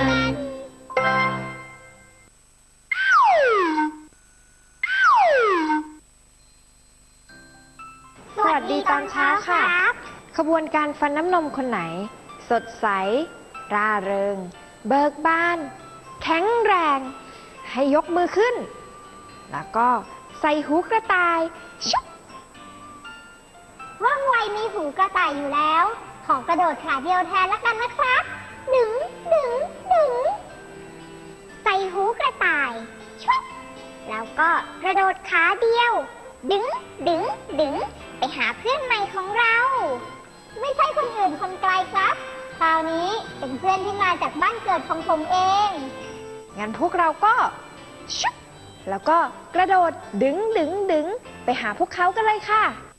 สวัสดีตอนเช้าค่ะ ขบวนการฟันน้ำนมคนไหน สดใส ร่าเริง เบิกบาน แข็งแรง ให้ยกมือขึ้น แล้วก็ใส่หูกระต่าย ชุบว่างไวมีหูกระต่ายอยู่แล้ว ของกระโดดขาเดียวแทนแล้วกันนะครับ ก็กระโดดขาเดียว ดึงดึงดึงไปหาเพื่อนใหม่ของเรา ไม่ใช่คนอื่นคนไกลครับ คราวนี้เป็นเพื่อนที่มาจากบ้านเกิดของผมเอง งั้นพวกเราก็ชุบแล้วก็กระโดดดึงดึงดึงไปหาพวกเขากันเลยค่ะ